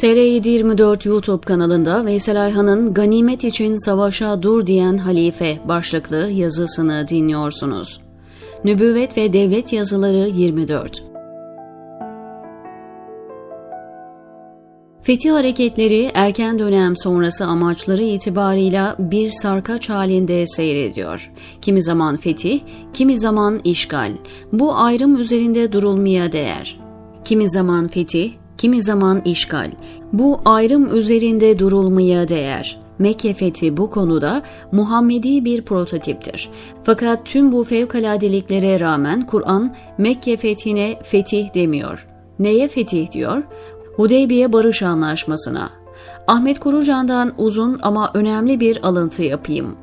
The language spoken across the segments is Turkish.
TR724 YouTube kanalında Veysel Ayhan'ın Ganimet için Savaşa Dur diyen Halife başlıklı yazısını dinliyorsunuz. Nübüvvet ve Devlet Yazıları 24 Fetih hareketleri erken dönem sonrası amaçları itibarıyla bir sarkaç halinde seyrediyor. Kimi zaman fetih, kimi zaman işgal. Bu ayrım üzerinde durulmaya değer. Kimi zaman fetih, kimi zaman işgal. Bu ayrım üzerinde durulmaya değer. Mekke fethi bu konuda Muhammedi bir prototiptir. Fakat tüm bu fevkaladeliklere rağmen Kur'an Mekke fethine fetih demiyor. Neye fetih diyor? Hudeybiye Barış Anlaşması'na. Ahmet Kurucan'dan uzun ama önemli bir alıntı yapayım.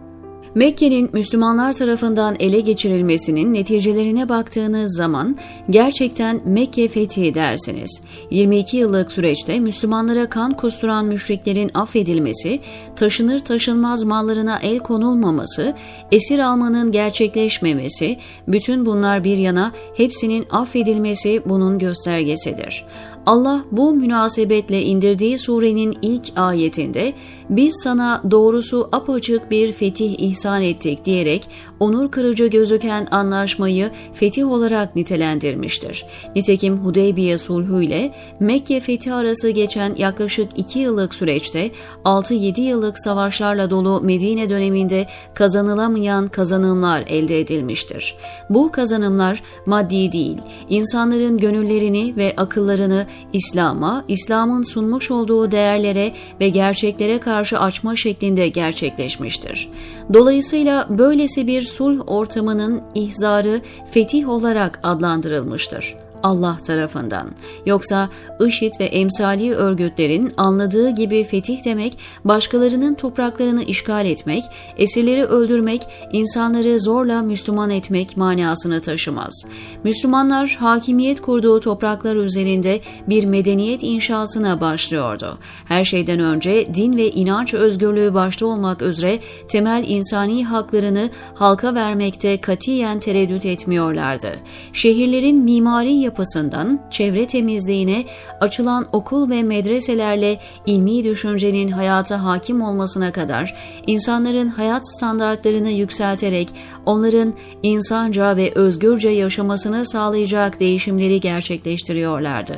Mekke'nin Müslümanlar tarafından ele geçirilmesinin neticelerine baktığınız zaman gerçekten Mekke fethi dersiniz. 22 yıllık süreçte Müslümanlara kan kusturan müşriklerin affedilmesi, taşınır taşınmaz mallarına el konulmaması, esir almanın gerçekleşmemesi, bütün bunlar bir yana hepsinin affedilmesi bunun göstergesidir. Allah bu münasebetle indirdiği surenin ilk ayetinde biz sana doğrusu apaçık bir fetih ihsan ettik diyerek onur kırıcı gözüken anlaşmayı fetih olarak nitelendirmiştir. Nitekim Hudeybiye sulhu ile Mekke fethi arası geçen yaklaşık 2 yıllık süreçte 6-7 yıllık savaşlarla dolu Medine döneminde kazanılamayan kazanımlar elde edilmiştir. Bu kazanımlar maddi değil, insanların gönüllerini ve akıllarını İslam'a, İslam'ın sunmuş olduğu değerlere ve gerçeklere karşı açma şeklinde gerçekleşmiştir. Dolayısıyla böylesi bir sulh ortamının ihzarı fetih olarak adlandırılmıştır. Allah tarafından. Yoksa IŞİD ve emsali örgütlerin anladığı gibi fetih demek, başkalarının topraklarını işgal etmek, esirleri öldürmek, insanları zorla Müslüman etmek manasını taşımaz. Müslümanlar hakimiyet kurduğu topraklar üzerinde bir medeniyet inşasına başlıyordu. Her şeyden önce din ve inanç özgürlüğü başta olmak üzere temel insani haklarını halka vermekte katiyen tereddüt etmiyorlardı. Şehirlerin mimari yapısından çevre temizliğine, açılan okul ve medreselerle ilmi düşüncenin hayata hakim olmasına kadar insanların hayat standartlarını yükselterek onların insanca ve özgürce yaşamasını sağlayacak değişimleri gerçekleştiriyorlardı.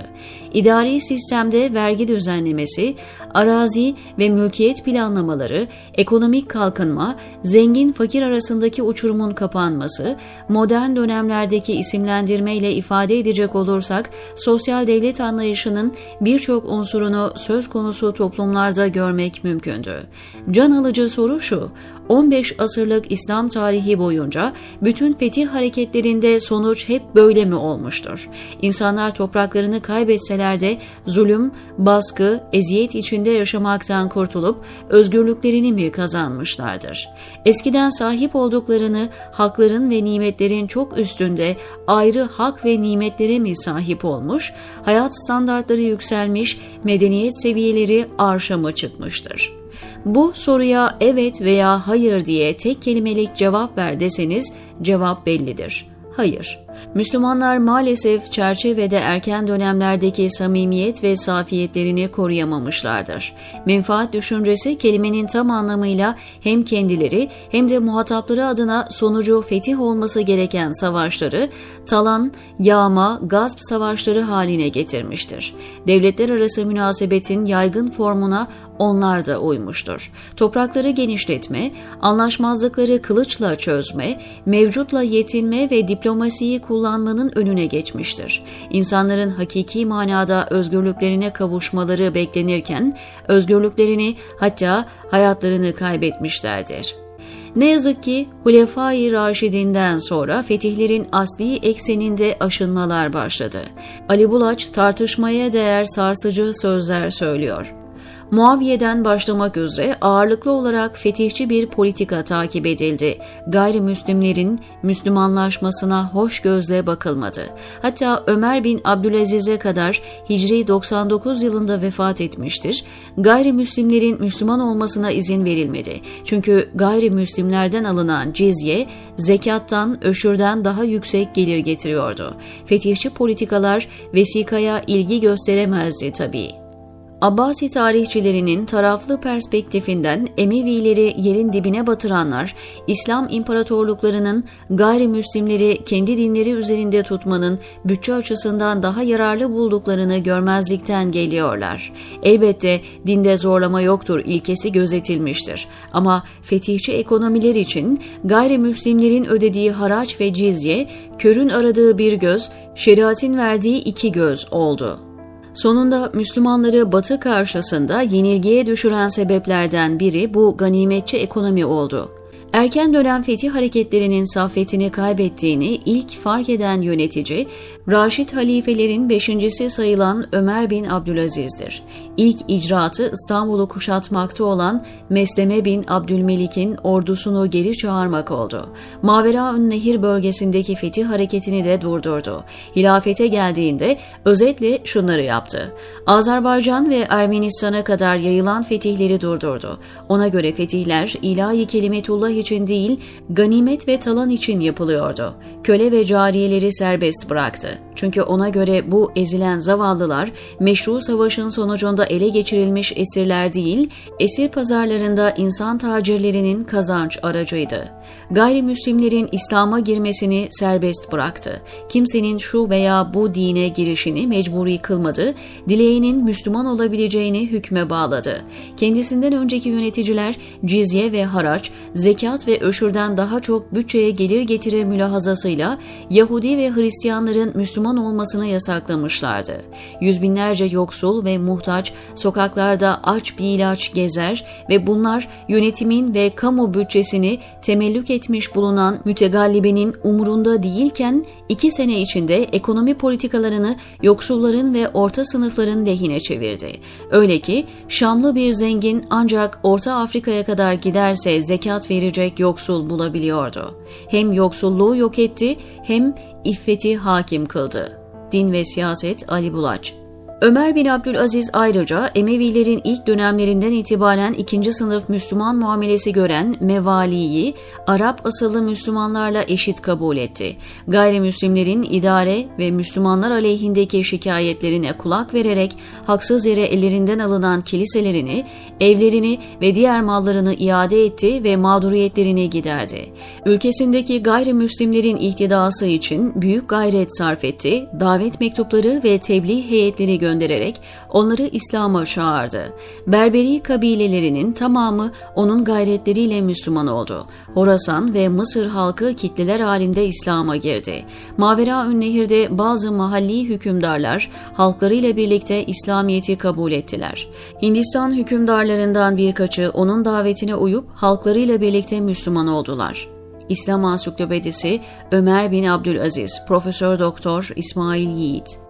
İdari sistemde vergi düzenlemesi, arazi ve mülkiyet planlamaları, ekonomik kalkınma, zengin fakir arasındaki uçurumun kapanması, modern dönemlerdeki isimlendirmeyle ifade edecek olursak sosyal devlet anlayışının birçok unsurunu söz konusu toplumlarda görmek mümkündü. Can alıcı soru şu, 15 asırlık İslam tarihi boyunca bütün fetih hareketlerinde sonuç hep böyle mi olmuştur? İnsanlar topraklarını kaybetseler de zulüm, baskı, eziyet içinde yaşamaktan kurtulup özgürlüklerini mi kazanmışlardır? Eskiden sahip olduklarını hakların ve nimetlerin çok üstünde ayrı hak ve nimetlere mi sahip olmuş, hayat standartları yükselmiş, medeniyet seviyeleri arşa mı çıkmıştır? Bu soruya evet veya hayır diye tek kelimelik cevap ver deseniz cevap bellidir. Hayır. Müslümanlar maalesef çerçevede erken dönemlerdeki samimiyet ve safiyetlerini koruyamamışlardır. Menfaat düşüncesi kelimenin tam anlamıyla hem kendileri hem de muhatapları adına sonucu fetih olması gereken savaşları talan, yağma, gasp savaşları haline getirmiştir. Devletler arası münasebetin yaygın formuna onlar da uymuştur. Toprakları genişletme, anlaşmazlıkları kılıçla çözme, mevcutla yetinme ve diplomasiyi kullanmanın önüne geçmiştir. İnsanların hakiki manada özgürlüklerine kavuşmaları beklenirken özgürlüklerini hatta hayatlarını kaybetmişlerdir. Ne yazık ki Hulefai Raşidinden sonra fetihlerin asli ekseninde aşınmalar başladı. Ali Bulaç tartışmaya değer sarsıcı sözler söylüyor. Muaviye'den başlamak üzere ağırlıklı olarak fetihçi bir politika takip edildi. Gayrimüslimlerin Müslümanlaşmasına hoş gözle bakılmadı. Hatta Ömer bin Abdülaziz'e kadar Hicri 99 yılında vefat etmiştir. Gayrimüslimlerin Müslüman olmasına izin verilmedi. Çünkü gayrimüslimlerden alınan cizye zekattan, öşürden daha yüksek gelir getiriyordu. Fetihçi politikalar vesikaya ilgi gösteremezdi tabii. Abbasi tarihçilerinin taraflı perspektifinden Emevileri yerin dibine batıranlar, İslam imparatorluklarının gayrimüslimleri kendi dinleri üzerinde tutmanın bütçe açısından daha yararlı bulduklarını görmezlikten geliyorlar. Elbette dinde zorlama yoktur ilkesi gözetilmiştir. Ama fetihçi ekonomiler için gayrimüslimlerin ödediği haraç ve cizye, körün aradığı bir göz, şeriatin verdiği iki göz oldu. Sonunda Müslümanları Batı karşısında yenilgiye düşüren sebeplerden biri bu ganimetçi ekonomi oldu. Erken dönem fetih hareketlerinin saffetini kaybettiğini ilk fark eden yönetici, Raşid halifelerin beşincisi sayılan Ömer bin Abdülaziz'dir. İlk icraatı İstanbul'u kuşatmakta olan Mesleme bin Abdülmelik'in ordusunu geri çağırmak oldu. Maveraün Nehir bölgesindeki fetih hareketini de durdurdu. Hilafete geldiğinde özetle şunları yaptı. Azerbaycan ve Ermenistan'a kadar yayılan fetihleri durdurdu. Ona göre fetihler ilahi kelimetullah için değil, ganimet ve talan için yapılıyordu. Köle ve cariyeleri serbest bıraktı. Çünkü ona göre bu ezilen zavallılar meşru savaşın sonucunda ele geçirilmiş esirler değil, esir pazarlarında insan tacirlerinin kazanç aracıydı. Gayrimüslimlerin İslam'a girmesini serbest bıraktı. Kimsenin şu veya bu dine girişini mecburi kılmadı, dileğinin Müslüman olabileceğini hükme bağladı. Kendisinden önceki yöneticiler cizye ve haraç, zekat ve öşürden daha çok bütçeye gelir getirir mülahazasıyla Yahudi ve Hristiyanların Müslüman olmasını yasaklamışlardı. Yüz binlerce yoksul ve muhtaç sokaklarda aç bir ilaç gezer ve bunlar yönetimin ve kamu bütçesini temellük etmiş bulunan mütegallibenin umurunda değilken iki sene içinde ekonomi politikalarını yoksulların ve orta sınıfların lehine çevirdi. Öyle ki Şamlı bir zengin ancak Orta Afrika'ya kadar giderse zekat verecek yoksul bulabiliyordu. Hem yoksulluğu yok etti hem iffeti hakim kıldı. Din ve Siyaset Ali Bulaç Ömer bin Abdülaziz ayrıca Emevilerin ilk dönemlerinden itibaren ikinci sınıf Müslüman muamelesi gören Mevali'yi Arap asıllı Müslümanlarla eşit kabul etti. Gayrimüslimlerin idare ve Müslümanlar aleyhindeki şikayetlerine kulak vererek haksız yere ellerinden alınan kiliselerini, evlerini ve diğer mallarını iade etti ve mağduriyetlerini giderdi. Ülkesindeki gayrimüslimlerin ihtidası için büyük gayret sarf etti, davet mektupları ve tebliğ heyetleri gönderdi göndererek onları İslam'a çağırdı. Berberi kabilelerinin tamamı onun gayretleriyle Müslüman oldu. Horasan ve Mısır halkı kitleler halinde İslam'a girdi. Mavera Nehir'de bazı mahalli hükümdarlar halklarıyla birlikte İslamiyet'i kabul ettiler. Hindistan hükümdarlarından birkaçı onun davetine uyup halklarıyla birlikte Müslüman oldular. İslam Ansiklopedisi Ömer bin Abdülaziz, Profesör Doktor İsmail Yiğit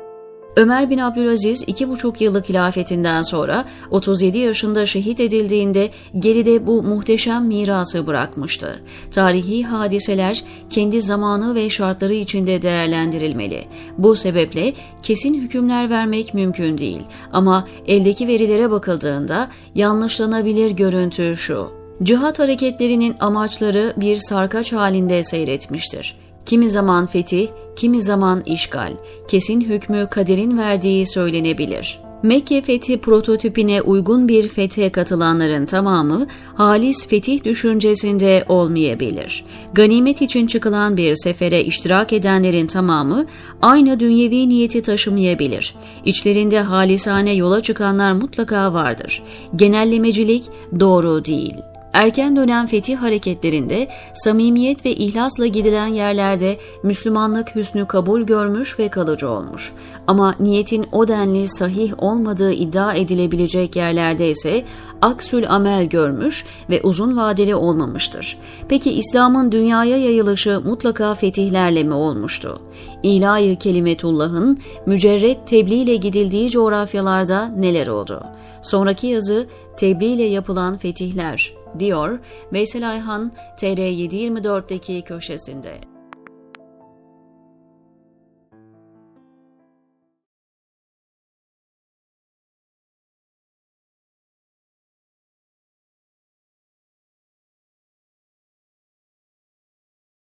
Ömer bin Abdülaziz iki buçuk yıllık hilafetinden sonra 37 yaşında şehit edildiğinde geride bu muhteşem mirası bırakmıştı. Tarihi hadiseler kendi zamanı ve şartları içinde değerlendirilmeli. Bu sebeple kesin hükümler vermek mümkün değil ama eldeki verilere bakıldığında yanlışlanabilir görüntü şu. Cihat hareketlerinin amaçları bir sarkaç halinde seyretmiştir. Kimi zaman fetih, kimi zaman işgal, kesin hükmü kaderin verdiği söylenebilir. Mekke fethi prototipine uygun bir fethe katılanların tamamı halis fetih düşüncesinde olmayabilir. Ganimet için çıkılan bir sefere iştirak edenlerin tamamı aynı dünyevi niyeti taşımayabilir. İçlerinde halisane yola çıkanlar mutlaka vardır. Genellemecilik doğru değil. Erken dönem fetih hareketlerinde samimiyet ve ihlasla gidilen yerlerde Müslümanlık hüsnü kabul görmüş ve kalıcı olmuş. Ama niyetin o denli sahih olmadığı iddia edilebilecek yerlerde ise aksül amel görmüş ve uzun vadeli olmamıştır. Peki İslam'ın dünyaya yayılışı mutlaka fetihlerle mi olmuştu? İlahi kelimetullah'ın mücerret tebliğ ile gidildiği coğrafyalarda neler oldu? Sonraki yazı tebliğ ile yapılan fetihler diyor Veysel Ayhan TR724'deki köşesinde.